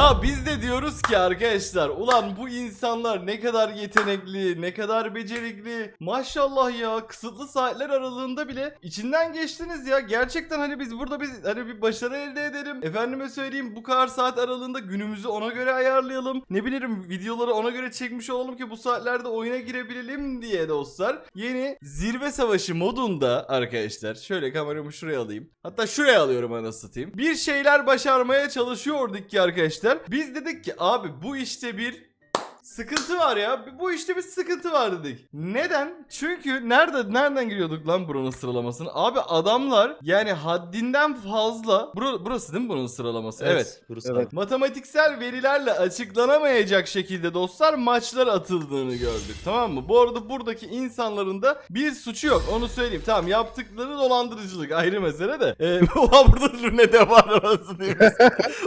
Ya biz de diyoruz ki arkadaşlar ulan bu insanlar ne kadar yetenekli, ne kadar becerikli. Maşallah ya kısıtlı saatler aralığında bile içinden geçtiniz ya. Gerçekten hani biz burada bir hani bir başarı elde edelim. Efendime söyleyeyim bu kadar saat aralığında günümüzü ona göre ayarlayalım. Ne bileyim videoları ona göre çekmiş olalım ki bu saatlerde oyuna girebilelim diye dostlar. Yeni Zirve Savaşı modunda arkadaşlar şöyle kameramı şuraya alayım. Hatta şuraya alıyorum anasını satayım. Bir şeyler başarmaya çalışıyorduk ki arkadaşlar. Biz dedik ki abi bu işte bir Sıkıntı var ya. Bu işte bir sıkıntı var dedik. Neden? Çünkü nerede nereden giriyorduk lan buranın sıralamasını? Abi adamlar yani haddinden fazla. Bura- burası değil mi bunun sıralaması? Evet. Burası Evet. Matematiksel verilerle açıklanamayacak şekilde dostlar maçlar atıldığını gördük. Tamam mı? Bu arada buradaki insanların da bir suçu yok. Onu söyleyeyim. Tamam yaptıkları dolandırıcılık ayrı mesele de. Ee, oha burada Lune de var arası değil mi?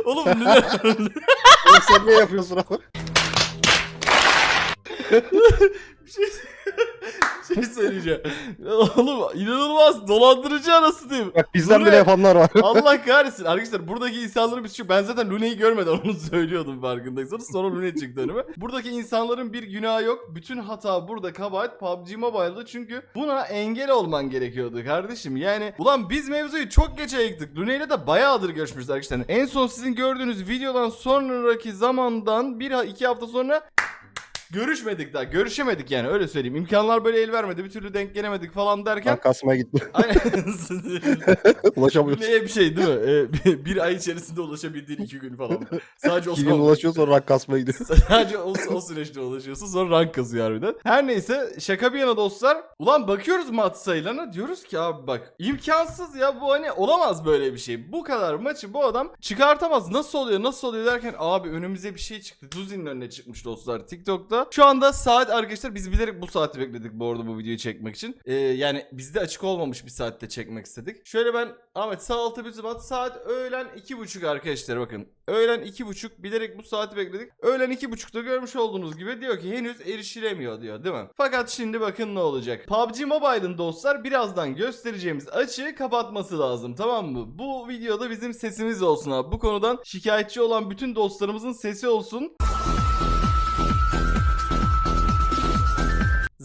Oğlum Lune... Oğlum sen ne yapıyorsun abi? Bir şey, bir şey söyleyeceğim. Oğlum inanılmaz dolandırıcı arası diyeyim. Bak bizden Bu bile yapanlar var. Allah kahretsin. Arkadaşlar buradaki insanların bir suçu. Ben zaten Lune'yi görmeden onu söylüyordum farkındaysanız. Sonra Lune çıktı önüme. Buradaki insanların bir günahı yok. Bütün hata burada kabahat PUBG Mobile'da. Çünkü buna engel olman gerekiyordu kardeşim. Yani ulan biz mevzuyu çok geç ayıktık. Lune ile de bayağıdır görüşmüşüz arkadaşlar. En son sizin gördüğünüz videodan sonraki zamandan bir iki hafta sonra Görüşmedik daha. Görüşemedik yani öyle söyleyeyim. İmkanlar böyle el vermedi. Bir türlü denk gelemedik falan derken. Ben kasmaya gittim. Aynen. Ulaşamıyoruz. Neye bir şey değil mi? Ee, bir ay içerisinde ulaşabildiğin iki gün falan. Sadece o İki gün ulaşıyor sonra rank kasmaya gidiyor. Sadece o, o süreçte ulaşıyorsun sonra rank kazıyor harbiden. Her neyse şaka bir yana dostlar. Ulan bakıyoruz mat sayılarına diyoruz ki abi bak imkansız ya bu hani olamaz böyle bir şey. Bu kadar maçı bu adam çıkartamaz. Nasıl oluyor nasıl oluyor derken abi önümüze bir şey çıktı. Duzi'nin önüne çıkmış dostlar TikTok'ta. Şu anda saat arkadaşlar biz bilerek bu saati bekledik bu arada bu videoyu çekmek için. Ee, yani bizde açık olmamış bir saatte çekmek istedik. Şöyle ben Ahmet sağ altı bizim at saat öğlen iki buçuk arkadaşlar bakın. Öğlen iki buçuk bilerek bu saati bekledik. Öğlen iki buçukta görmüş olduğunuz gibi diyor ki henüz erişilemiyor diyor değil mi? Fakat şimdi bakın ne olacak. PUBG Mobile'ın dostlar birazdan göstereceğimiz açığı kapatması lazım tamam mı? Bu videoda bizim sesimiz olsun abi. Bu konudan şikayetçi olan bütün dostlarımızın sesi olsun.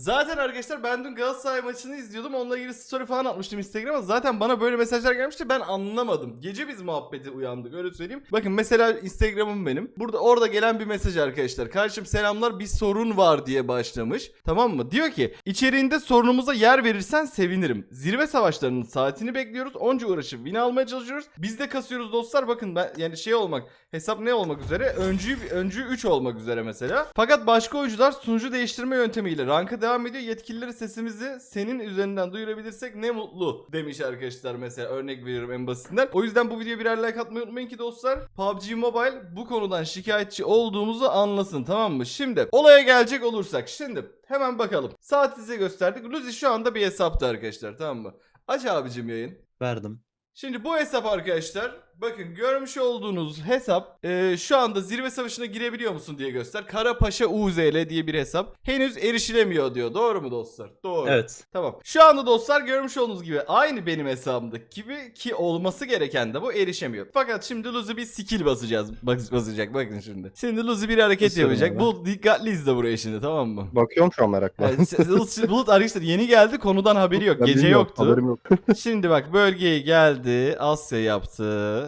Zaten arkadaşlar ben dün Galatasaray maçını izliyordum. Onunla ilgili story falan atmıştım Instagram'a. Zaten bana böyle mesajlar gelmişti. Ben anlamadım. Gece biz muhabbeti uyandık öyle söyleyeyim. Bakın mesela Instagram'ım benim. Burada orada gelen bir mesaj arkadaşlar. Kardeşim selamlar bir sorun var diye başlamış. Tamam mı? Diyor ki içeriğinde sorunumuza yer verirsen sevinirim. Zirve savaşlarının saatini bekliyoruz. Onca uğraşıp win almaya çalışıyoruz. Biz de kasıyoruz dostlar. Bakın ben yani şey olmak hesap ne olmak üzere? Öncü öncü 3 olmak üzere mesela. Fakat başka oyuncular sunucu değiştirme yöntemiyle rankı devam ediyor. Yetkilileri sesimizi senin üzerinden duyurabilirsek ne mutlu demiş arkadaşlar mesela. Örnek veriyorum en basitinden. O yüzden bu videoya birer like atmayı unutmayın ki dostlar. PUBG Mobile bu konudan şikayetçi olduğumuzu anlasın tamam mı? Şimdi olaya gelecek olursak. Şimdi hemen bakalım. Saat size gösterdik. Luzi şu anda bir hesapta arkadaşlar tamam mı? Aç abicim yayın. Verdim. Şimdi bu hesap arkadaşlar bakın görmüş olduğunuz hesap e, şu anda zirve savaşına girebiliyor musun diye göster. Karapaşa UZL diye bir hesap. Henüz erişilemiyor diyor. Doğru mu dostlar? Doğru. Evet. Tamam. Şu anda dostlar görmüş olduğunuz gibi aynı benim hesabımdaki gibi ki olması gereken de bu erişemiyor. Fakat şimdi Luzi bir skill basacağız. Bas- basacak bakın şimdi. Şimdi Luzi bir hareket Nasıl yapacak. yani? Bu dikkatli izle buraya şimdi tamam mı? Bakıyorum şu an merakla. Yani, Bulut, Bulut arkadaşlar yeni geldi konudan haberi yok. Ben Gece bilmiyorum, yoktu. Haberim yok. Şimdi bak bölgeye geldi. Asya yaptı.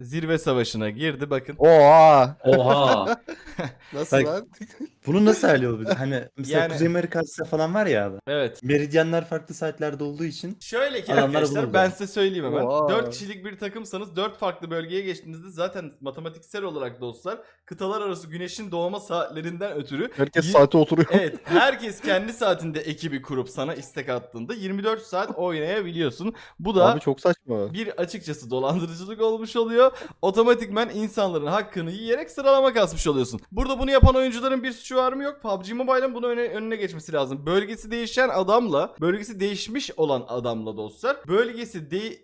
Zirve savaşına girdi bakın. Oha. Oha. Nasıl Bak- lan? Bunu nasıl hallediyor? Hani mesela Yani- Kuzey Amerika Asya falan var ya abi. Evet. Meridyenler farklı saatlerde olduğu için Şöyle ki Adamlar arkadaşlar bulur ben size söyleyeyim hemen. Oha. 4 kişilik bir takımsanız 4 farklı bölgeye geçtiğinizde zaten matematiksel olarak dostlar kıtalar arası güneşin doğma saatlerinden ötürü Herkes saate oturuyor. Evet herkes kendi saatinde ekibi kurup sana istek attığında 24 saat oynayabiliyorsun. Bu da Abi çok saçma. bir açıkçası dolandırıcılık olmuş oluyor. Otomatikman insanların hakkını yiyerek sıralama kasmış oluyorsun. Burada bunu yapan oyuncuların bir suçu var mı yok. PUBG Mobile'ın bunu öne, önüne geçmesi lazım. Bölgesi değişen adamla, bölgesi değişmiş olan adamla dostlar. Bölgesi de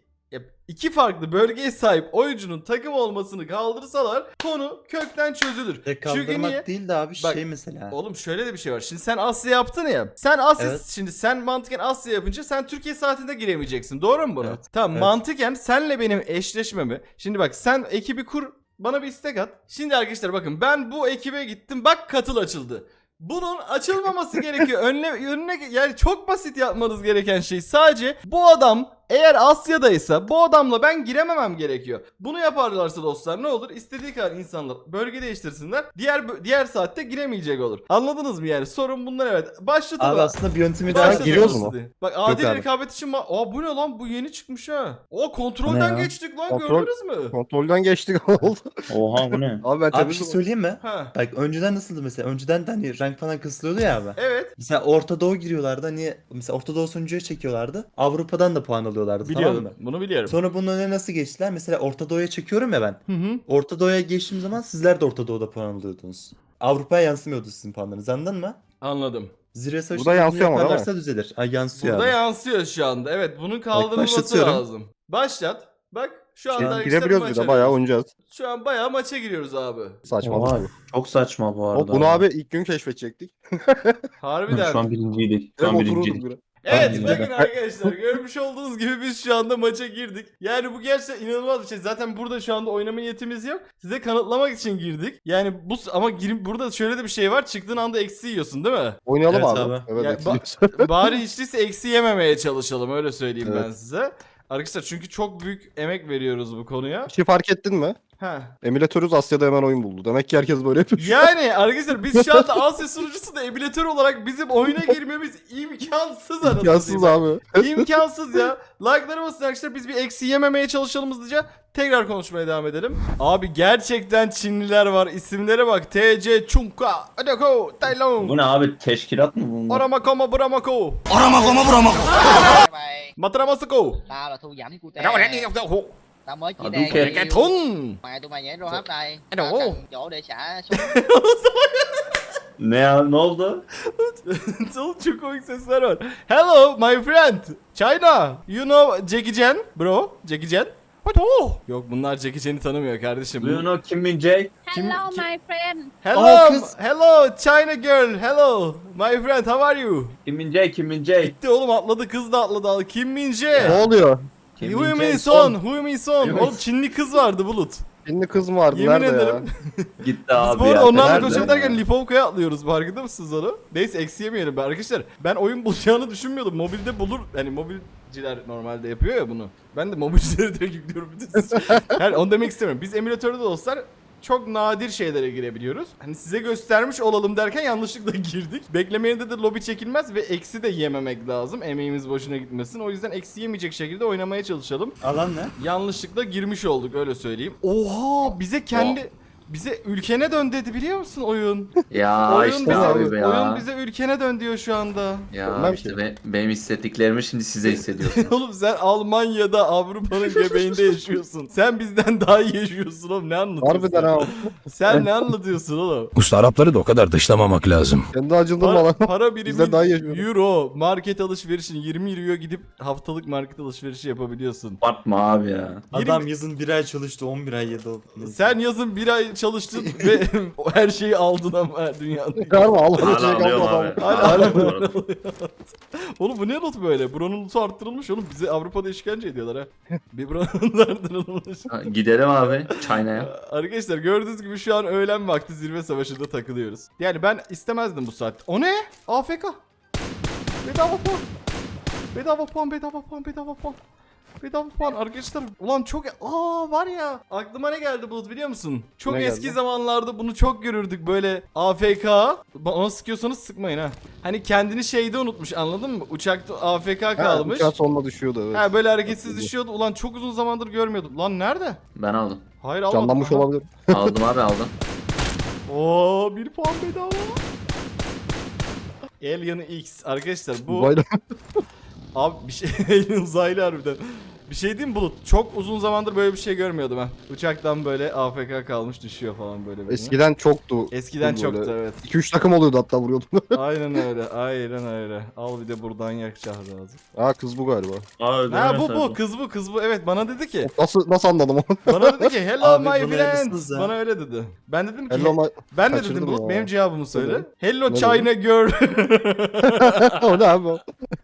iki farklı bölgeye sahip oyuncunun takım olmasını kaldırsalar konu kökten çözülür. tek Çünkü kaldırmak niye? değil de abi Bak, şey mesela. Oğlum şöyle de bir şey var. Şimdi sen Asya yaptın ya. Sen Asya Evet. şimdi sen mantıken Asya yapınca sen Türkiye saatinde giremeyeceksin. Doğru mu bunu? Evet. Tamam Evet. mantıken senle benim eşleşmemi. Şimdi bak sen ekibi kur Bana bir istek at. Şimdi arkadaşlar bakın ben bu ekibe gittim. Bak katıl açıldı. Bunun açılmaması gerekiyor. Önüne, önüne yani çok basit yapmanız gereken şey sadece bu adam eğer Asya'daysa bu adamla ben girememem gerekiyor. Bunu yaparlarsa dostlar ne olur? İstediği kadar insanlar bölge değiştirsinler. Diğer diğer saatte giremeyecek olur. Anladınız mı yani? Sorun bundan evet. Başlatalım. Abi aslında bir yöntemi daha giriyoruz mu? Bak adil abi. rekabet için Aa bu ne lan? Bu yeni çıkmış ha. O kontrolden geçtik lan Kontrol- gördünüz mü? Kontrolden geçtik oldu. Oha bu ne? Abi ben temizim. şey söyleyeyim mi? Ha. Bak önceden nasıldı mesela? Önceden de hani rank falan kısılıyordu ya abi. Evet. Mesela Orta Doğu giriyorlardı hani mesela Orta Doğu sonuncuya çekiyorlardı. Avrupa'dan da puan alıyorlardı tamam Biliyorum. mı? Bunu biliyorum. Sonra bunun önüne nasıl geçtiler? Mesela Orta Doğu'ya çekiyorum ya ben. Hı hı. Orta Doğu'ya geçtiğim zaman sizler de Orta Doğu'da puan alıyordunuz. Avrupa'ya yansımıyordu sizin puanlarınız anladın mı? Anladım. Zirve savaşı Burada yansıyor ama değil mi? yaparlarsa düzelir. Ay yansıyor Burada abi. yansıyor şu anda. Evet bunun kaldırılması başlatıyorum. lazım. Başlat. Bak şu anda arkadaşlar girebiliyoruz bir maça de bayağı giriyoruz. oynayacağız. Şu an bayağı maça giriyoruz abi. Saçma. Oha, çok saçma bu arada. O, bunu abi ilk gün keşfedecektik. Harbiden. Şu an birinciydik. Şu an birinciydik. bire. Evet Aynen. bakın arkadaşlar görmüş olduğunuz gibi biz şu anda maça girdik. Yani bu gerçekten inanılmaz bir şey. Zaten burada şu anda oynama niyetimiz yok. Size kanıtlamak için girdik. Yani bu ama girip burada şöyle de bir şey var. Çıktığın anda eksi yiyorsun değil mi? Oynayalım Evet abi. abi. Evet, Ya, eksiliyoruz. Bari hiç değilse eksi yememeye çalışalım öyle söyleyeyim ben Evet. size. Arkadaşlar çünkü çok büyük emek veriyoruz bu konuya. Bir şey fark ettin mi? Ha. Emülatörüz Asya'da hemen oyun buldu. Demek ki herkes böyle yapıyor. Yani arkadaşlar biz şu anda Asya sunucusu da emülatör olarak bizim oyuna girmemiz imkansız anasını Yansız satayım. abi. İmkansız ya. Like'lara basın arkadaşlar biz bir eksi yememeye çalışalım hızlıca. Tekrar konuşmaya devam edelim. Abi gerçekten Çinliler var. İsimlere bak. TC Chunka, Adako. Bu ne abi teşkilat mı bunlar? Oramakoma Buramako. mày Matramasako. tao là thu giảm của tao Đâu rồi đi đâu tao mới chỉ Ờ, đang kìa. Cái thun. mày tụi mày nhảy rô hấp đây tao cần chỗ để xả súng Ne ya ne oldu? Oğlum çok komik sesler var. Hello my friend. China. You know Jackie Chan bro? Jackie Chan? What oh? Yok bunlar Jackie Chan'i tanımıyor kardeşim. Do you know Kim Min Jae? Kim- Hello, kim- my friend. Hello, Aa, kız. hello China girl. Hello my friend. How are you? Kim Min Jae, Kim Min Jae. Gitti oğlum atladı kız da atladı. Kim Min Jae. Ne oluyor? Kim Hu Min Jae Son. Hu Min Son. Evet. Oğlum Çinli kız vardı Bulut. Şimdi kız mı vardı? Yemin Nerede ederim. ya? Gitti Biz abi bu arada ya. onlarla Nerede? koşuyor derken Lipovka'ya atlıyoruz. Farkında mısınız onu? Neyse eksi yemeyelim be arkadaşlar. Ben oyun bulacağını düşünmüyordum. Mobilde bulur. Hani mobilciler normalde yapıyor ya bunu. Ben de mobilcileri direkt yüklüyorum. bütün yani onu demek istemiyorum. Biz emülatörde de olsalar çok nadir şeylere girebiliyoruz. Hani size göstermiş olalım derken yanlışlıkla girdik. Beklemeyende de lobi çekilmez ve eksi de yememek lazım. Emeğimiz boşuna gitmesin. O yüzden eksi yemeyecek şekilde oynamaya çalışalım. Alan ne? Yanlışlıkla girmiş olduk öyle söyleyeyim. Oha bize kendi bize ülkene dön dedi biliyor musun oyun? Ya oyun işte bize abi be ya. oyun bize ülkene dön diyor şu anda. Ya Bilmem işte ki. be- benim hissettiklerimi şimdi size hissediyorsun. Oğlum sen Almanya'da Avrupa'nın göbeğinde yaşıyorsun. Sen bizden daha iyi yaşıyorsun oğlum ne anlatıyorsun? Harbiden ha. Sen ne anlatıyorsun oğlum? Usta Arapları da o kadar dışlamamak lazım. Kendi acıldın Para, bana. para birimi Bizden daha iyi euro market alışverişin 20 euroya gidip haftalık market alışverişi yapabiliyorsun. Abartma abi ya. Adam yazın bir ay çalıştı 11 ay yedi oldu. Sen yazın bir ay çalıştın ve her şeyi aldın ama dünyanın. Çıkarma Allah'ın Hala şey alıyorum kalmadı abi. adam. Hala Hala alıyorum. Oğlum bu ne not böyle? Buranın notu arttırılmış oğlum. Bizi Avrupa'da işkence ediyorlar ha. Bir buranın notu arttırılmış. Ha, Gidelim abi China'ya. Arkadaşlar gördüğünüz gibi şu an öğlen vakti zirve savaşında takılıyoruz. Yani ben istemezdim bu saat. O ne? AFK. Bedava puan. Bedava puan, bedava puan, bedava puan. Bedava puan arkadaşlar. Ulan çok... Aa var ya. Aklıma ne geldi Bulut biliyor musun? Çok Ne eski geldi? zamanlarda bunu çok görürdük böyle AFK. Ona sıkıyorsanız sıkmayın ha. Hani kendini şeyde unutmuş anladın mı? Uçakta AFK Ha, kalmış. Uçağın sonuna düşüyordu evet. Ha böyle hareketsiz düşüyordu. Ulan çok uzun zamandır görmüyordum. Lan nerede? Ben aldım. Hayır almadım. Canlanmış Aha. olabilir. Aldım abi aldım. Oo bir puan bedava. Alien X arkadaşlar bu. Abi bir şey uzaylı harbiden. Bir şey diyeyim mi Bulut? Çok uzun zamandır böyle bir şey görmüyordum ha. Uçaktan böyle AFK kalmış düşüyor falan böyle. böyle. Eskiden çoktu. Eskiden böyle. çoktu evet. 2-3 takım oluyordu hatta vuruyordum. Aynen öyle. Aynen öyle. Al bir de buradan yakacağız lazım. ha kız bu galiba. Aa, Ha bu bu kız bu kız bu. Evet bana dedi ki. Nasıl nasıl anladım onu? Bana dedi ki hello Abi my friend. Bana öyle dedi. Ben dedim ki Hello my... ben de dedim kaçırdım Bulut ya. benim cevabımı söyle. Hello Ne China girl. o ne abi o?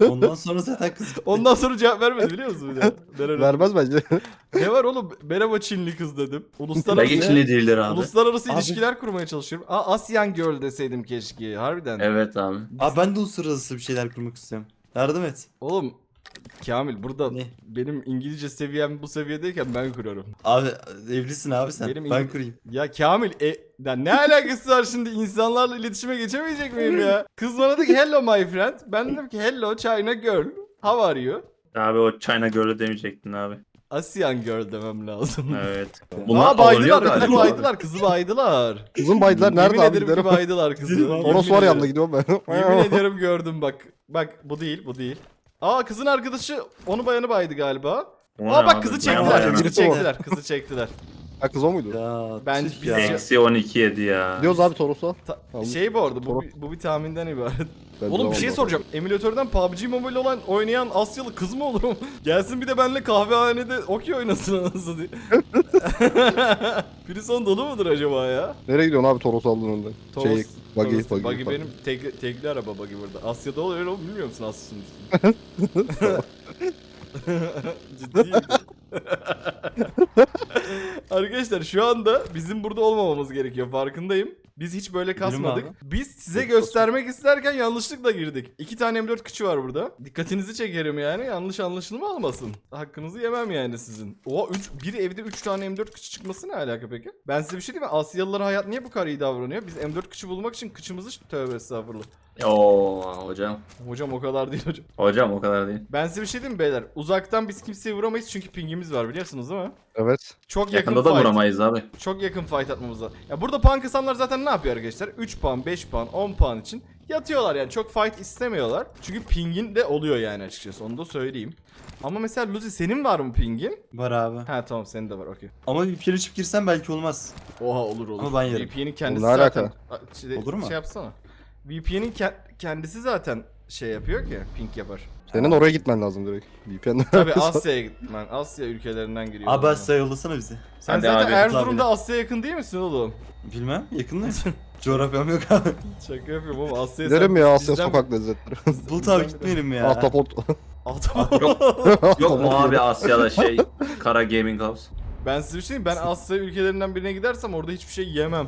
Ondan sonra zaten kız. Ondan sonra cevap vermedi biliyor musun? bir de? Vermez bence. ne var oğlum? Merhaba Çinli kız dedim. Belki Uluslararası, Çinli değildir abi. uluslararası Abi- ilişkiler kurmaya çalışıyorum. Aa Asyan Girl deseydim keşke. Harbiden. Evet abi. Abi ben de uluslararası bir şeyler kurmak istiyorum. Yardım et. Oğlum Kamil burada Ne? benim İngilizce seviyem bu seviyedeyken ben kurarım. Abi evlisin abi sen. Benim ben İngiliz- kurayım. Ya Kamil e, ya ne alakası var şimdi insanlarla iletişime geçemeyecek miyim ya? Kız bana dedi ki hello my friend. Ben dedim ki hello China girl. How are you? Abi o China Girl'ü demeyecektin abi. Asian girl demem lazım. Evet. Bunlar Aa, baydılar, alınıyor kızı galiba. baydılar, kızı baydılar. Kızım baydılar nerede Yemin abi ederim ki giderim. baydılar kızı. Yemin Toros var ederim. yanında gidiyorum ben. Yemin ediyorum gördüm bak. Bak bu değil, bu değil. Aa kızın arkadaşı onu bayanı baydı galiba. O ne Aa bak abi? kızı Ben çektiler, kızı çektiler, kızı çektiler. Ha kız o muydu? Ya Ben- tüh biz- ya. Eksi 12 yedi ya. Gidiyoruz abi Toros'a. Ta- Tamam. şey bu arada, bu, bu bir tahminden ibaret. Ben Oğlum bir şey soracağım. Emülatörden PUBG Mobile olan oynayan Asyalı kız mı olur mu? Gelsin bir de benimle kahvehanede okey oynasın anasını diye. Prison dolu mudur acaba ya? Nereye gidiyorsun abi Toros aldın önden? Toros, Şey, buggy, Toros- buggy, buggy benim tekli, tekli araba buggy burada. Asya'da oluyor öyle bilmiyor musun Asya'sın Ciddi. Arkadaşlar şu anda bizim burada olmamamız gerekiyor farkındayım. Biz hiç böyle kasmadık. Biz size göstermek isterken yanlışlıkla girdik. İki tane M4 kıçı var burada. Dikkatinizi çekerim yani yanlış anlaşılma olmasın. Hakkınızı yemem yani sizin. Oha 3 bir evde 3 tane M4 kıçı çıkması ne alaka peki? Ben size bir şey diyeyim mi? Asyalılara hayat niye bu kadar iyi davranıyor? Biz M4 kıçı bulmak için kıçımızı tövbe estağfurullah. Oo hocam. Hocam o kadar değil hocam. Hocam o kadar değil. Ben size bir şey diyeyim mi beyler? Uzaktan biz kimseye vuramayız çünkü pingimiz var biliyorsunuz değil mi? Evet. Çok yakın Yakında da fight. vuramayız abi. Çok yakın fight atmamız lazım. Ya burada puan kısanlar zaten ne yapıyor arkadaşlar? 3 puan, 5 puan, 10 puan için yatıyorlar yani. Çok fight istemiyorlar. Çünkü pingin de oluyor yani açıkçası. Onu da söyleyeyim. Ama mesela Lucy senin var mı pingin? Var abi. Ha tamam senin de var okey. Ama bir kere çıkıp girsem belki olmaz. Oha olur olur. Ama ben yerim. VPN'in kendisi alaka? zaten... Şey, Olur mu? Şey yapsana. VPN'in ke- kendisi zaten şey yapıyor ki ping yapar. Senin oraya gitmen lazım direkt. VPN'den. Tabi Asya'ya gitmen. Asya ülkelerinden giriyor. Abi onlar. Asya yollasana bizi. Sen Hadi zaten abi, Erzurum'da tabii. Asya'ya yakın değil misin oğlum? Bilmem yakın mı? Coğrafyam yok abi. Şaka yapıyorum ama Asya'ya Giderim ya Asya bizden- sokak lezzetleri. Bulut abi gitmeyelim ya. Ahtapot. Ahtapot. Yok mu abi Asya'da şey Kara Gaming House? Ben size bir şey diyeyim, ben Asya ülkelerinden birine gidersem orada hiçbir şey yemem.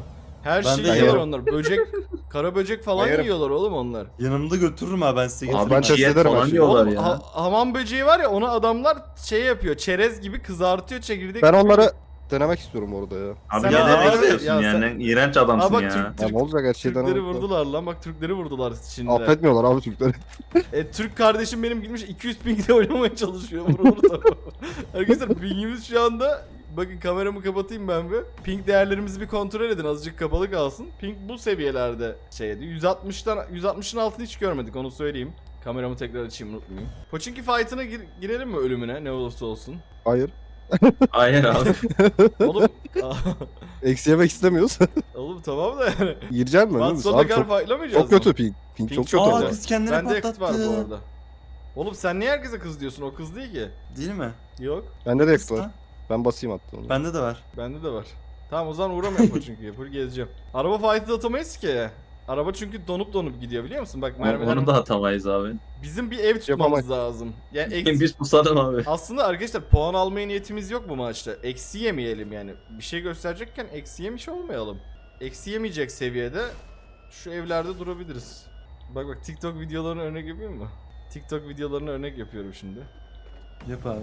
Her Ben şeyi de yiyorlar yerim. onlar. Böcek, kara böcek falan yerim. yiyorlar oğlum onlar. Yanımda götürürüm abi ben size Abi getiririm. ben test ciğer ederim falan diyorlar Oğlum, ya. ha- hamam böceği var ya onu adamlar şey yapıyor. Çerez gibi kızartıyor çekirdek. Ben onları denemek istiyorum orada ya. Abi Sen ne abi- demek abi- istiyorsun ya ya? sen- iğrenç adamsın Aa bak ya. Türk, Ya Türk, ne olacak her şeyden Türkleri olacak. vurdular lan bak Türkleri vurdular Çin'de. Affetmiyorlar abi Türkleri. E, Türk kardeşim benim gitmiş 200 pingle oynamaya çalışıyor. Vurulur tabii. Arkadaşlar pingimiz şu anda Bakın kameramı kapatayım ben bir. Ping değerlerimizi bir kontrol edin. Azıcık kapalı kalsın. Ping bu seviyelerde şeydi. 160'tan 160'ın altını hiç görmedik onu söyleyeyim. Kameramı tekrar açayım unutmayayım. Pochinki fight'ına gir- girelim mi ölümüne ne olursa olsun? Hayır. Hayır abi. Oğlum Eksi yemek istemiyoruz. oğlum tamam da yani. Gireceğim misin? sonuna Abi kadar çok, fightlamayacağız çok mı? kötü ping. Ping Ping çok çok kötü. Aa kötü. kız kendini Bende yakıt patlattı. var bu arada. Oğlum sen niye herkese kız diyorsun? O kız değil ki. Değil mi? Yok. Bende de yakıt var. Ha? Ben basayım hatta onu. Bende de var. Bende de var. Tamam o zaman uğramıyorum çünkü. Full gezeceğim. Araba fight'ı atamayız ki. Araba çünkü donup donup gidiyor biliyor musun? Bak mermiler... Onu da atamayız abi. Bizim bir ev tutmamız Yapamayız. lazım. Yani eksi... Biz pusalım abi. Aslında arkadaşlar puan almaya niyetimiz yok bu maçta. Eksi yemeyelim yani. Bir şey gösterecekken eksi yemiş olmayalım. Eksi yemeyecek seviyede şu evlerde durabiliriz. Bak bak TikTok videolarını örnek yapayım mı? TikTok videolarını örnek yapıyorum şimdi. Yap abi.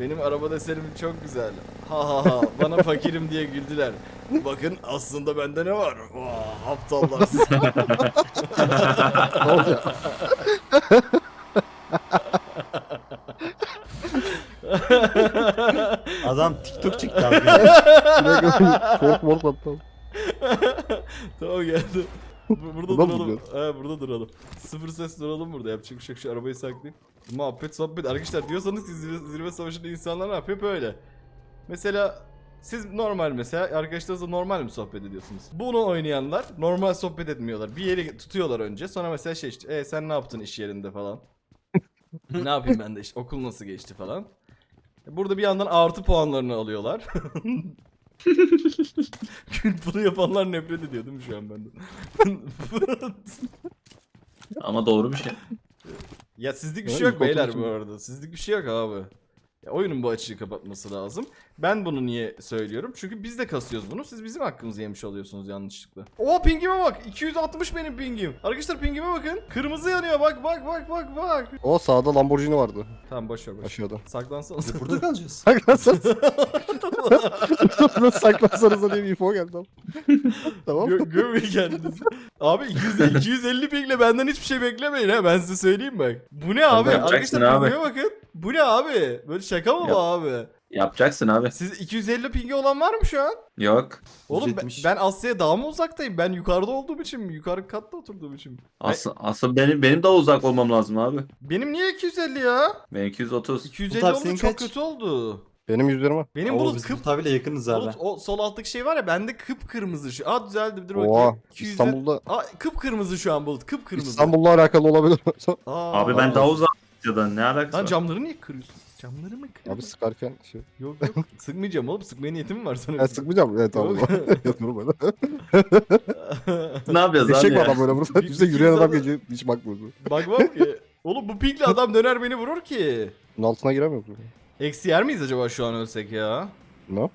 Benim araba desenim çok güzel. Ha ha ha bana fakirim diye güldüler. Bakın aslında bende ne var? Vaa aptallar siz. Adam TikTok çekti abi. Kork mork hatta. tamam geldi. Bu- Burada Burada mı duralım. He burada duralım. Sıfır ses duralım burada. Yapacak bir şey yok. Şu arabayı saklayayım. Muhabbet sohbet. Arkadaşlar diyorsanız siz zirve, zirve savaşında insanlar ne yapıyor? Böyle. Mesela siz normal mesela arkadaşlarınızla normal mi sohbet ediyorsunuz? Bunu oynayanlar normal sohbet etmiyorlar. Bir yeri tutuyorlar önce. Sonra mesela şey işte e, sen ne yaptın iş yerinde falan. ne yapayım ben de işte okul nasıl geçti falan. Burada bir yandan artı puanlarını alıyorlar. Bunu yapanlar nefret ediyor değil mi şu an benden? Ama doğru bir şey. Ya sizlik bir şey yok beyler bu arada. Sizlik bir şey yok abi. Ya oyunun bu açığı kapatması lazım. Ben bunu niye söylüyorum? Çünkü biz de kasıyoruz bunu. Siz bizim hakkımızı yemiş oluyorsunuz yanlışlıkla. Oo pingime bak. 260 benim pingim. Arkadaşlar pingime bakın. Kırmızı yanıyor. Bak bak bak bak bak. O sağda Lamborghini vardı Tamam boş ver boş. ver. aşağıda. Saklansanız. Burada kalacağız. Saklansanız. Nasıl saklansanız diye bir info geldi ama. tamam. Gö gömün kendinizi. Abi 200, 250 pingle benden hiçbir şey beklemeyin ha ben size söyleyeyim bak. Bu ne abi? Arkadaşlar pingime bakın. Bu ne abi? Böyle şaka mı bu abi? Yapacaksın abi. Siz 250 pingi olan var mı şu an? Yok. Oğlum ben, 170. ben Asya'ya daha mı uzaktayım? Ben yukarıda olduğum için mi? Yukarı katta oturduğum için mi? Asıl, asıl benim benim daha uzak olmam lazım abi. Benim niye 250 ya? Ben 230. 250 Bulut abi oldu senin çok kaç? kötü oldu. Benim yüzlerim var. Benim Oo, bulut biz kıp Bulut abiyle yakınız abi. bulut, o sol alttaki şey var ya bende kıpkırmızı şu. Aa düzeldi dur Oha. bakayım. 250 İstanbul'da Aa kıpkırmızı şu an bulut kıpkırmızı. İstanbul'la alakalı olabilir. Aa, Abi ben daha uzak Asya'dan ne alakası Lan var? camları niye kırıyorsun? Camları mı kırıyorsun? Abi sıkarken şey. Yok yok sıkmayacağım oğlum sıkmaya niyetim var sana. Ben sıkmayacağım. Evet tamam. Yatıyorum böyle. Ne Eşek abi mi ya? adam böyle burada? Bir- bir yürüyen adam kimse- gece hiç bakmıyordu. Bakmam ki. Oğlum bu pinkli adam döner beni vurur ki. Bunun altına giremiyor mu? Eksi yer miyiz acaba şu an ölsek ya? Ne?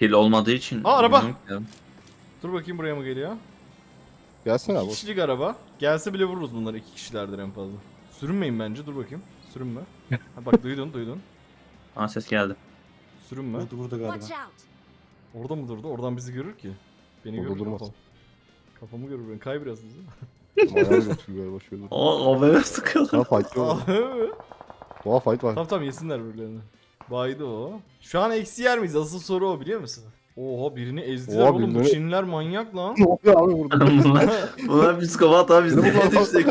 Hil olmadığı için. Aa, araba. bilmiyorum ki. Dur bakayım buraya mı geliyor? Gelsene İki abi. kişilik araba. Gelse bile vururuz bunları iki kişilerdir en fazla. Sürünmeyin bence dur bakayım. Sürünme. Ha, bak duydun duydun. Aa ses geldi. Sürünme. Burada burada galiba. Watch out! Orada mı durdu? Oradan bizi görür ki. Beni Orada görür durmaz. kafam. Kafamı görür beni. Kay biraz bizi. Ayağını götürüyor böyle şöyle. Aa AVM sıkıyorlar. Daha fight yok. Daha fight var. tamam tamam yesinler birbirlerini. Baydı o. Şu an eksi yer miyiz? Asıl soru o biliyor musun? Oha birini ezdiler Oha, oğlum. Bu Çinliler manyak lan. Ne oluyor abi burada? bunlar, bunlar psikopat abi biz de düştük.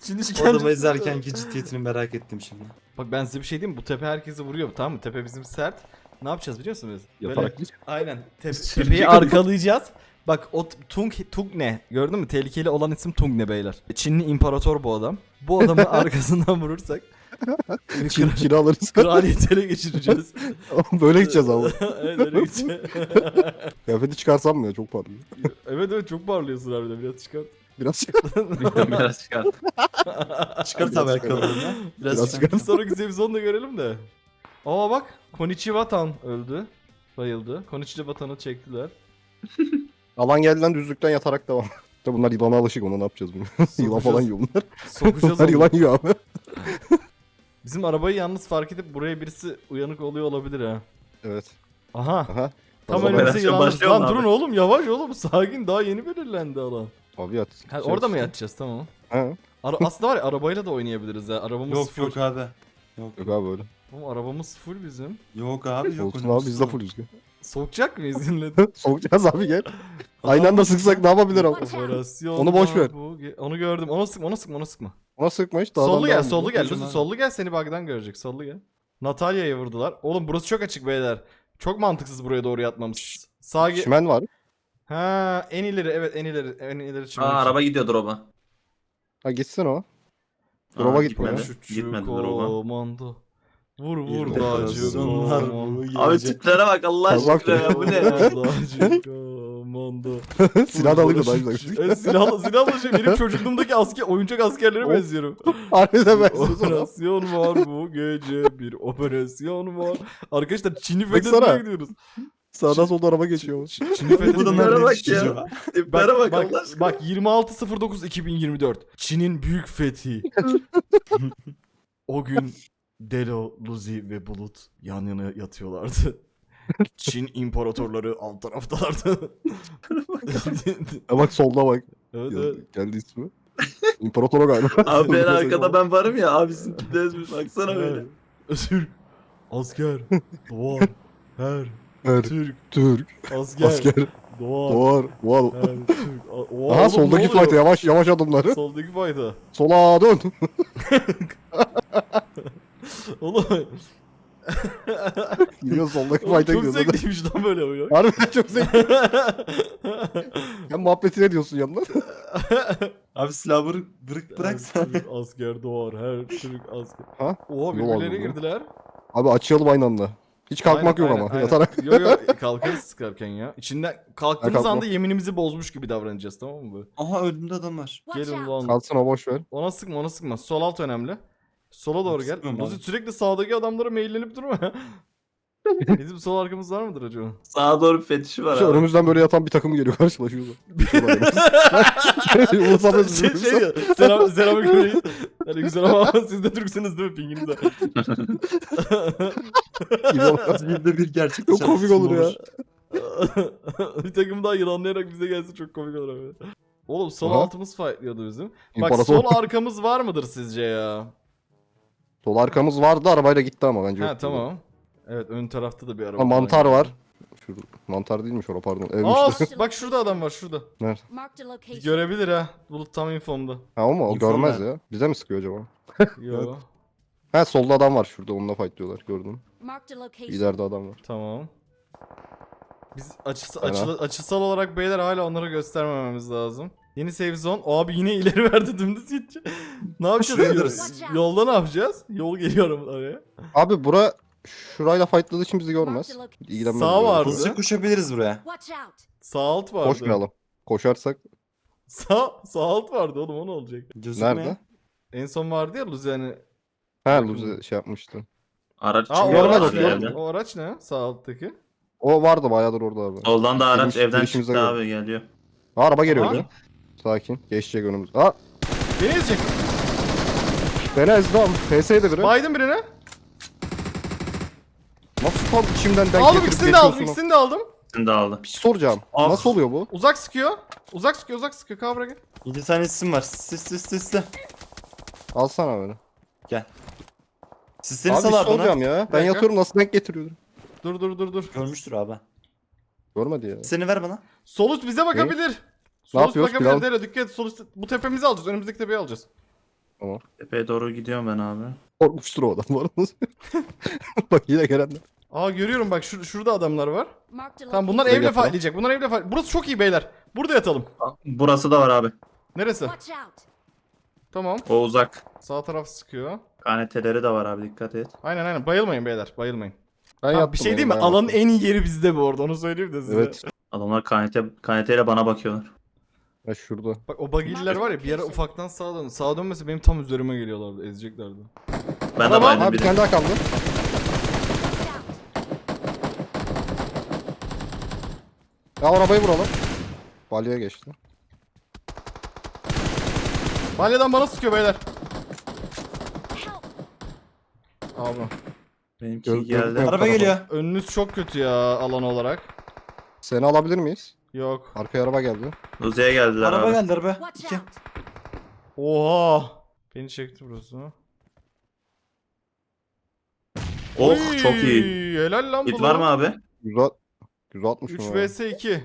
Çin O işkencesi. adamı izlerkenki ciddiyetini merak ettim şimdi. Bak ben size bir şey diyeyim mi? Bu tepe herkesi vuruyor tamam mı? Tepe bizim sert. Ne yapacağız biliyor musunuz? Böyle- Yatarak. Aynen. Te- tepeyi arkalayacağız. Bak o t- Tung Tungne gördün mü? Tehlikeli olan isim Tungne beyler. Çinli imparator bu adam. Bu adamı arkasından vurursak Çin kiralarız. kraliyeti ele geçireceğiz. böyle gideceğiz abi. evet öyle gideceğiz. Kıyafeti çıkarsam mı ya? Çok parlıyor. evet evet çok parlıyorsun harbiden biraz çıkart. Biraz çıkar. Biraz çıkar. Çıkart abi ayakkabılarını. Biraz, Biraz çıkart. çıkart. Sonraki sezonu da görelim de. Aa bak Konichiwa Tan öldü. Bayıldı. Konichiwa Tan'ı çektiler. Alan geldiğinden düzlükten yatarak devam. Bunlar yılana alışık onu ne yapacağız bunu? yılan falan yiyor bunlar. Sokacağız Bunlar yılan yiyor abi. Bizim arabayı yalnız fark edip buraya birisi uyanık oluyor olabilir ha. Evet. Aha. Aha. Tam operasyon yılan. başlıyor Lan mu durun abi? oğlum yavaş oğlum sakin daha yeni belirlendi alan. Abi yat. Ha, Şey orada mı olsun. yatacağız tamam. Ha. Ara aslında var ya arabayla da oynayabiliriz ya. Arabamız Yok full. yok abi. Yok Yok abi öyle. Oğlum arabamız full bizim. Yok abi yok. Olsun abi biz de full. fullüz. gel. Sokacak mıyız yine? Sokacağız abi gel. Aynı anda sıksak ne yapabilir abi? Operasyon. Onu boş ver. bu ge- Onu gördüm. Onu sıkma, onu sıkma, onu sıkma. Ona sıkma hiç. dağdan sollu gel, devam sollu gel. Abi. sollu gel seni bug'dan görecek. Sollu gel. Natalya'yı vurdular. Oğlum burası çok açık beyler. Çok mantıksız buraya doğru yatmamız. Sağ ge- Çimen var. Ha en ileri evet en ileri en ileri çimen. Aa araba gidiyor drop'a. Ha gitsin o. Aa, Drop'a gitme gitmedi. ya. Gitmedi drop'a. komando. Vur vur dağcı Abi tiplere bak Allah Allah aşkına ya bu ne? Dağcı komando. Silah da alayım da daha güzel. Evet silahla silahla şey benim çocukluğumdaki asker oyuncak askerlere benziyorum. Harbiden benziyorsun. Operasyon var bu gece bir operasyon var. Arkadaşlar Çin'i fethetmeye gidiyoruz. Sağdan solda araba geçiyor. Ç- Çin'i Bunlara fethetmeye bak ya. Bak, bak, bak, Allah aşkına. bak 26.09.2024 Çin'in büyük fethi. o gün Delo, Luzi ve Bulut yan yana yatıyorlardı. Çin imparatorları alt taraftalardı. Ha bak solda bak. evet, evet. geldi ismi. İmparatora galiba. Abi ben arkada ben varım ya abisin tiplere baksana öyle. Evet. Türk, asker, doğar, her, Her Türk, Türk, asker, asker, doğar, doğar, doğar. her, Türk. A- Oha, Aha oğlum, soldaki oluyor? fight'a yavaş yavaş adımları. Soldaki fayda. Sola dön. Oğlum. Gidiyor soldaki Oğlum fight'a çok gidiyor. zevkliymiş lan böyle oyun. Harbiden çok zevkli. Sen muhabbetine diyorsun yanına. Abi silahı bırak, bırak bırak Her sen. Türk asker doğar. Her Türk asker. Ha? Oha birbirlerine girdiler. Abi açıyalım aynı anda. Hiç kalkmak Aynen, yok aynen, ama. aynen. Yatarak. Yo yo kalkarız sıkarken ya. İçinden kalktığımız kalkma. anda yeminimizi bozmuş gibi davranacağız tamam mı? Aha önümde adam var. Watch Gelin out! lan. Kalsın o boş ver. Ona sıkma ona sıkma. Sol alt önemli. Sola doğru gel. Sıkmıyorum abi. sürekli sağdaki adamlara meyillenip durma. Bizim sol arkamız var mıdır acaba? Sağa doğru bir fetişi var Şu abi. önümüzden böyle yatan bir takım geliyor karşılaşıyorlar. Umursamaz şey, şey diyor. Selam, selam Yani güzel ama siz de Türksünüz değil mi pinginize? Yılda bir gerçek Çok komik olur ya. bir takım daha yılanlayarak bize gelse çok komik olur abi. Oğlum sol Aha. altımız fightlıyordu bizim. Bak İmparator. sol arkamız var mıdır sizce ya? Sol arkamız vardı arabayla gitti ama bence Ha yok. tamam. Evet ön tarafta da bir araba. Ha, mantar var. Şurada. Mantar değilmiş orada pardon. Aa s- bak şurada adam var şurada. Marked a location. Görebilir ha. Bulut tam infomda. ha o mu? O görmez ya. Bize mi sıkıyor acaba? Yo. Ha solda adam var şurada onunla fightlıyorlar gördüm. Marked a location. İleride adam var. Tamam. Biz açısı, Fena. açılı, açısal olarak beyler hala onları göstermememiz lazım. Yeni save zone. O abi yine ileri verdi dümdüz gidecek. ne yapacağız? Yol-. Yolda ne yapacağız? Yol geliyorum oraya. Abi bura şurayla fighట్లాdığı için bizi görmez. İlgilenmez. Sağ böyle. var. Hızlıca koşabiliriz buraya. Sağ alt vardı. Koşmayalım. Koşarsak Sağ, sağ alt vardı oğlum o ne olacak? Gözükmüyor. nerede? En son vardı ya Luz yani. Ha Luzi şey yapmıştı. Araç Aa o araç, abi o, araç ne? Sağ alttaki. O vardı bayağıdır orada abi. Soldan da araç Girmiş- evden çıktı göre. abi geliyor. Araba geliyor. Sakin. Geçecek önümüz. Aa Beni ezecek. beni ezdi abi. PS'ydi biri. Baydım birine. Nasıl tam içimden denk aldım getirip ikisini de aldım geçiyorsun ikisini de aldım. Şimdi de aldı. Bir şey soracağım. Of. Nasıl oluyor bu? Uzak sıkıyor. Uzak sıkıyor uzak sıkıyor kavra gel. 7 tane isim var. Sis sis sisli. Alsana beni. Sisleri abi bir sal şey abi ona. soracağım ya. Ben dakika. yatıyorum nasıl denk getiriyorum? Dur dur dur dur. Görmüştür abi. Görmedi ya. Seni ver bana. Solus bize bakabilir. Ne Solus yapıyoruz? bakabilir. Plan- Dere dikkat et. Solus bu tepemizi alacağız. Önümüzdeki tepeyi alacağız. Tepeye doğru gidiyorum ben abi. Korkmuştur o adam bu arada. Bak yine gelenler. Aa görüyorum bak şur- şurada adamlar var. Tamam bunlar evle fightlayacak. Bunlar evle fight. Burası çok iyi beyler. Burada yatalım. Burası da var abi. Neresi? Watch out. Tamam. O uzak. Sağ taraf sıkıyor. Kaneteleri de var abi dikkat et. Aynen aynen. Bayılmayın beyler. Bayılmayın. Ben Ha, bir şey değil mi? ben Alanın en iyi yeri bizde bu arada. Onu söyleyeyim de size. Evet. Adamlar kanete, kaneteyle bana bakıyorlar. Ha şurada. Bak o bagiller var ya bir yere ufaktan sağa dön. Sağa dönmese benim tam üzerime geliyorlardı. Ezeceklerdi. Ben de Tamam. baydım Abi bir bir de. tane daha kaldı. Ya arabayı vuralım. Balya geçti. Balyadan bana sıkıyor beyler. Abi. Benimki geldi. Araba geliyor. Önünüz çok kötü ya alan olarak. Seni alabilir miyiz? Yok. Arkaya araba geldi. Luzi'ye geldiler Araba abi. geldi araba. Watch İki. out. Oha. Beni çekti burası. Oh Oy, çok iyi. Helal lan bu Hit var mı abi? Güzel. Güzel atmış 3 mı? vs 2.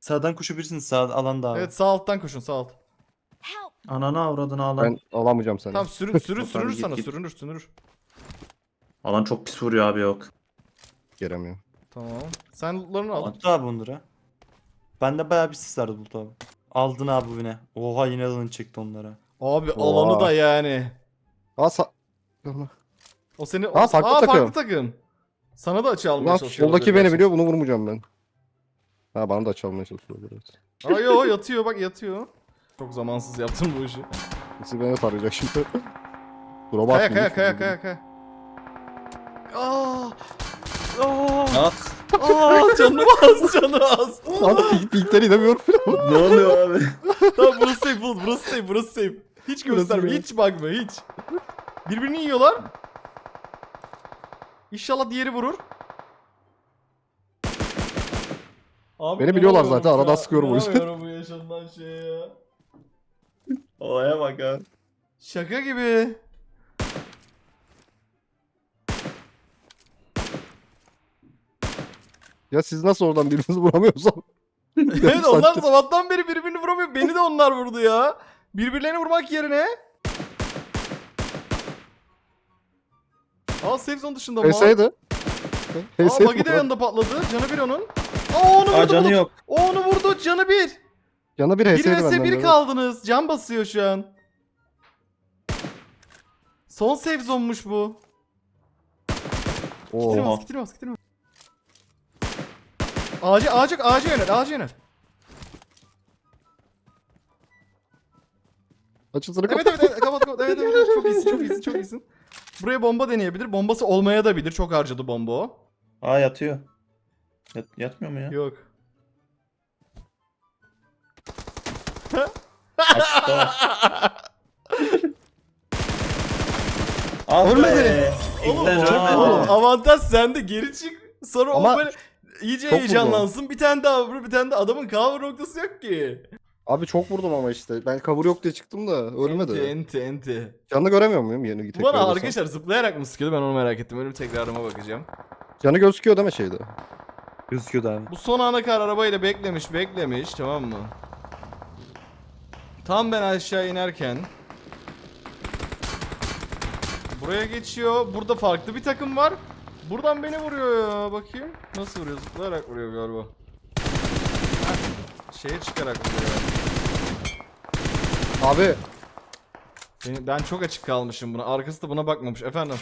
Sağdan koşabilirsiniz sağ alanda abi. Evet sağ alttan koşun sağ alt. Help. Ananı avradını alan. Ben alamayacağım seni. Tamam sürün sürün Tamam, sürünür git, sana git. sürünür sürünür. Alan çok pis vuruyor abi yok. Gelemiyor. Tamam. Sen lootlarını al. Attı abi onları. Bende bayağı bir sis vardı Bulut abi. Aldın abi bu yine. Oha yine alanı çekti onlara. Abi Oha. alanı da yani. Aa sa... O seni o- farklı Aa, takım. farklı takım. Sana da açı almaya Lan çalışıyor. soldaki beni biliyor bunu vurmayacağım ben. Ha bana da çalmaya çalışıyor biraz. Aa yo yatıyor bak yatıyor. Çok zamansız yaptım bu işi. Birisi beni tarayacak şimdi. Drop'a Kaya kaya kaya kaya kaya. Aa! Aa! Ah. Aa! Canım az canım az. Abi pink, pinkten inemiyorum falan. ne oluyor abi? Tamam burası safe Bulut burası safe burası safe. Hiç gösterme hiç bakma hiç. Birbirini yiyorlar. İnşallah diğeri vurur. Abi Beni biliyorlar inanamıyorum zaten, ya. aradan sıkıyorum o yüzden. İnanamıyorum bu yaşanılan şeye ya. Olaya bak abi. Şaka gibi. Ya siz nasıl oradan birbirinizi vuramıyorsunuz? evet onlar sabahtan beri birbirini vuramıyor. Beni de onlar vurdu ya. Birbirlerini vurmak yerine. Aa safe zone dışında mı? HS'ydi. Aa buggy de yanında patladı. Canı bir onun. Aa onu vurdu. Aa canı Bulut. yok. O onu vurdu. Canı bir. Yanı bir 1 HS'ydi benden. vs 1 de. kaldınız. Can basıyor şu an. Son safe zone'muş bu. Kitirmez, Oo. kitirmez, kitirmez. Ağacı, ağacı, ağacı yönel, ağacı yönel. Açılsana Evet, evet, evet, kapat, kapat. Evet, evet, evet, çok iyisin, çok iyisin, çok iyisin. Buraya bomba deneyebilir. Bombası olmaya da bilir. Çok harcadı bomba o. Aa yatıyor. Yat, yatmıyor mu ya? Yok. Açıkta. Ah Ölmedi. be. Oğlum, İlkten çok- ölmedi. oğlum, avantaj sende. Geri çık. Sonra Ama o böyle iyice çok heyecanlansın. Bir tane daha vur. Bir tane de adamın cover noktası yok ki. Abi çok vurdum ama işte. Ben cover yok diye çıktım da ölmedi. Enti enti enti. Canını göremiyor muyum yeni tekrar Bana olursa? arkadaşlar zıplayarak mı sıkıyordu ben onu merak ettim. Ölüm tekrarıma bakacağım. Canı gözüküyor değil mi şeyde? Gözüküyordu abi. Bu son ana kadar arabayla beklemiş beklemiş tamam mı? Tam ben aşağı inerken Buraya geçiyor. Burada farklı bir takım var. Buradan beni vuruyor ya. Bakayım. Nasıl vuruyor? Zıplayarak vuruyor galiba. Şeye çıkarak vuruyor. Abi Benim, ben çok açık kalmışım buna. Arkası da buna bakmamış. Efendim.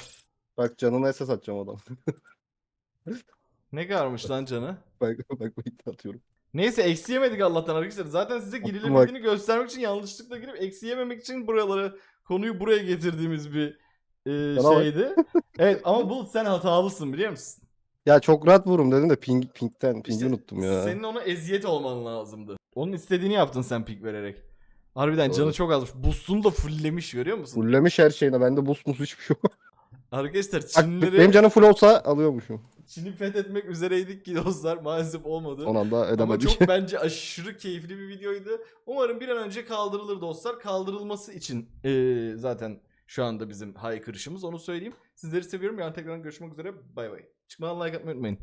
bak canına SS atacağım adam. Ne karmış lan canı? bak bak bak atıyorum. Neyse eksi yemedik Allah'tan arkadaşlar. Zaten size Bak. girilebildiğini göstermek için yanlışlıkla girip eksi yememek için buraları konuyu buraya getirdiğimiz bir e, Bana bak. şeydi. evet ama Bulut sen hatalısın biliyor musun? Ya çok rahat vururum dedim de ping pingten pingi İşte unuttum ya. Senin ona eziyet olman lazımdı. Onun istediğini yaptın sen pik vererek. Harbiden Doğru. canı çok azmış. Boost'unu da fulllemiş görüyor musun? Fullemiş her şeyine. Bende boost mus hiçbir şey yok. Arkadaşlar Bak benim canım full olsa alıyormuşum. Çin'i fethetmek üzereydik ki dostlar maalesef olmadı. Son anda Ama edemedik. çok bence aşırı keyifli bir videoydu. Umarım bir an önce kaldırılır dostlar. Kaldırılması için eee, zaten şu anda bizim haykırışımız onu söyleyeyim. Sizleri seviyorum. Yarın tekrar görüşmek üzere. Bay bay. Çıkmadan like atmayı unutmayın.